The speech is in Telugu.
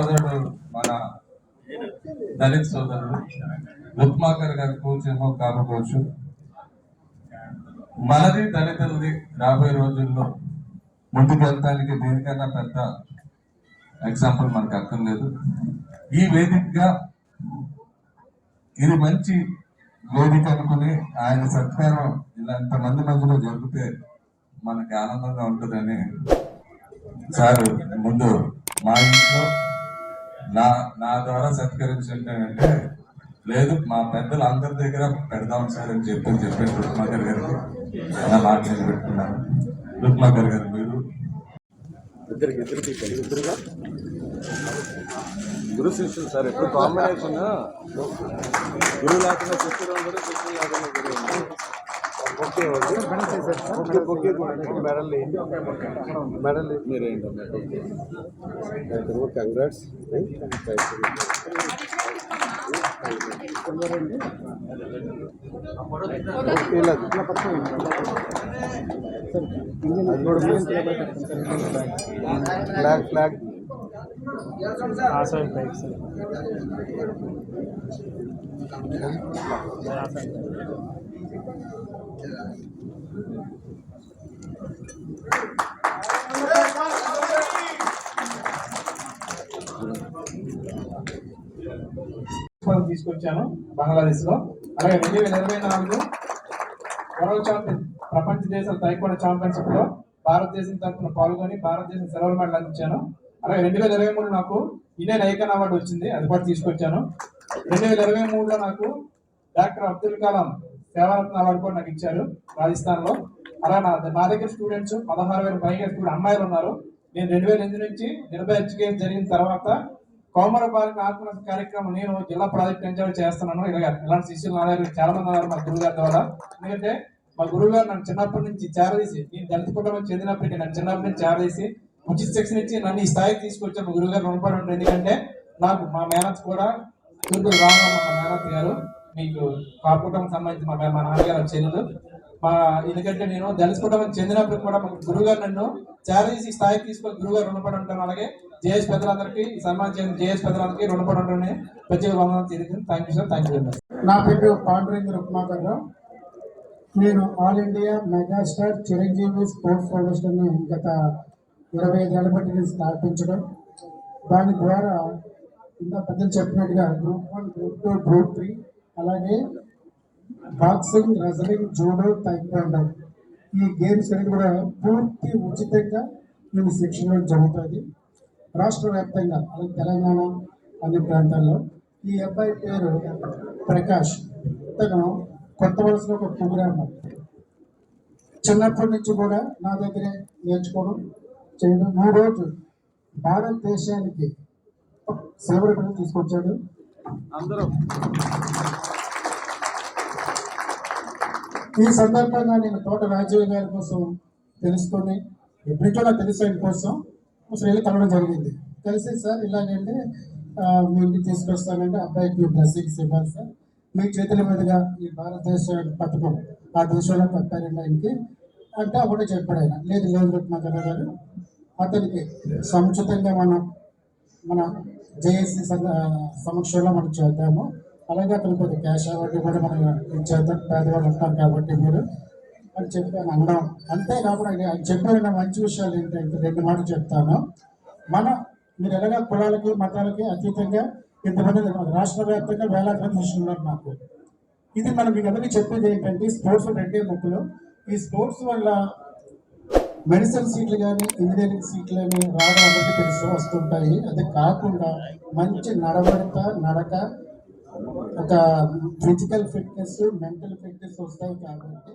సోదరుడు మన దళిత్ సోదరుడు రుక్మాకర్ గారి కూర్చేమో కాకపోవచ్చు. మనది దళితులది రాబోయే రోజుల్లో ముందుకు వెళ్తానికి దేనికన్నా పెద్ద ఎగ్జాంపుల్ మనకు అక్కర్లేదు ఈ వేదికగా ఇది మంచి వేదిక అనుకుని ఆయన సత్కారం ఇలా ఇంతమంది మధ్యలో జరిగితే మనకి ఆనందంగా ఉంటుందని సార్ ముందు మా ఇంట్లో నా నా ద్వారా సత్కరించంటే లేదు మా పెద్దలు అందరి దగ్గర పెడదాం సార్ అని చెప్పి చెప్పాను రుక్మాకర్ గారికి నా మాట నేను పెట్టుకున్నాను. రుక్మాకర్ గారు మీరు? ఇద్దరికి ఇద్దరికి ఇద్దరుగా? గురు శిష్యులు సార్ ఎప్పుడు కాంబినేషన్ గురువు లేకుండా శిష్యులు అందరూ శిష్యులు లేకుండా గురువు ఉండదు okay okay okay medal medal మీరు ఏంటంటే కంగ్రాట్స్ ఫ్లాగ్ ఫ్లాగ్ ఆసాన్ బైక్స్. తీసుకొచ్చాను బంగ్లాదేశ్లో అలాగే రెండు వేల ఇరవై నాలుగు వరల్డ్ ఛాంపియన్ ప్రపంచ దేశాల తైకోండ ఛాంపియన్షిప్లో భారతదేశం తరఫున పాల్గొని భారతదేశం సిల్వర్ మెడల్ అందించాను అలాగే రెండు వేల ఇరవై మూడు నాకు ఇండియన్ ఐకాన్ అవార్డు వచ్చింది అది కూడా తీసుకొచ్చాను. రెండు వేల ఇరవై మూడులో నాకు డాక్టర్ అబ్దుల్ కలాం సేవారత్న అవార్డు కూడా నాకు ఇచ్చారు రాజస్థాన్లో. అలా నా నా దగ్గర స్టూడెంట్స్ పదహారు వేల పైగా స్టూడెంట్ అమ్మాయిలు ఉన్నారు. నేను రెండు వేల ఎనిమిది నుంచి నిర్భయ ఎడ్యుకేషన్ జరిగిన తర్వాత కోమర బాలిక ఆత్మహత్య కార్యక్రమం నేను జిల్లా ప్రాజెక్ట్ ఎంజాయ్ చేస్తున్నాను. ఇలా ఇలాంటి శిష్యులు నా దగ్గర చాలా మంది ఉన్నారు మా గురువు గారి ద్వారా. ఎందుకంటే మా గురువు గారు నన్ను చిన్నప్పటి నుంచి చేరదీసి నేను దళిత కుటుంబం చెందినప్పటికీ నన్ను చిన్నప్పటి నుంచి చేరదీసి ఉచిత శిక్షణ ఇచ్చి నన్ను ఈ స్థాయికి తీసుకొచ్చారు. మా గురువు గారు రుణపడి ఉంటారు ఎందుకంటే నాకు మా మేనత్ కూడా తుర్డు రామమ్మ మా మేనత్ గారు. మీకు మా కుటుంబం సంబంధించి మా మా నాన్నగారు చెల్లెలు. మా ఎందుకంటే నేను దళిత కుటుంబం చెందినప్పుడు కూడా మా గురువు గారు నన్ను చేరదీసి ఈ స్థాయికి తీసుకొని గురువు గారు రుణపడి ఉంటాను అలాగే జేఎస్ పెద్దలందరికీ ఈ జేఎస్ పెద్దలందరికీ రుణపడి ఉంటాను ప్రత్యేక వందనం తెలియదు thank you sir thank you నా పేరు పాండురంగ రుక్మాకర్ రావు. నేను all India megastar Chiranjeevi sports foundation గత ఇరవై ఐదేళ్ళ బట్టి స్థాపించడం. దాని ద్వారా ఇంకా పెద్దలు చెప్పినట్టుగా group one group two group three అలాగే బాక్సింగ్ రెజలింగ్ జూడో తైక్వాండో ఈ గేమ్స్ అన్ని కూడా పూర్తి ఉచితంగా నేను శిక్షణ జరుగుతుంది. రాష్ట్ర వ్యాప్తంగా అలాగే తెలంగాణ అన్ని ప్రాంతాల్లో. ఈ అబ్బాయి పేరు ప్రకాష్. తను కొత్త వలసలో ఒక ప్రోగ్రామ్. చిన్నప్పటి నుంచి కూడా నా దగ్గరే నేర్చుకోవడం చేయడం. ఈ రోజు భారతదేశానికి సేవల తీసుకొచ్చాడు? అందరూ. ఈ సందర్భంగా నేను తోట రాజీవ్ గారి కోసం తెలుసుకొని ఎప్పటికో తెలిసి ఆయన కోసం వెళ్ళి కలవడం జరిగింది. కలిసి సార్ ఇలాగంటే మీ ఇంటికి తీసుకొస్తానంటే అబ్బాయికి బ్లెస్సింగ్స్ ఇవ్వాలి సార్. మీ చేతుల మీదుగా ఈ భారతదేశ పథకం ఆ దేశంలో కట్టారండి ఆయనకి. అంటే అప్పుడు చెప్పాడు ఆయన. లేదు లేదు రత్నాకర్ గారు అతనికి సముచితంగా మనం మన జేఏసీ సమక్షంలో మనం చేద్దాము. అలాగే అతను కొద్ది క్యాష్ అవార్డు కూడా మనం ఇచ్చేద్దాం పేదవాళ్ళు ఉంటారు కాబట్టి మీరు అని చెప్పి ఆయన అనడం అంతేకాకుండా ఆయన చెప్పిన మంచి విషయాలు ఏంటంటే రెండు మాటలు చెప్తాను. మన మీరు ఎలాగ కులాలకి మతాలకి అతీతంగా ఇంతమంది రాష్ట్ర వ్యాప్తంగా వేలాది మంది ఉన్నారు నాకు ఇది మనం మీకు అందరికీ చెప్పేది ఏంటంటే స్పోర్ట్స్ రెండే ముక్కులు. ఈ స్పోర్ట్స్ వల్ల మెడిసిన్ సీట్లు కానీ ఇంజనీరింగ్ సీట్లు కానీ రావడం అనేది తెలుసు వస్తుంటాయి. అది కాకుండా మంచి నడవడిక నడక ఒక ఫిజికల్ ఫిట్నెస్ మెంటల్ ఫిట్నెస్ వస్తాయి కాబట్టి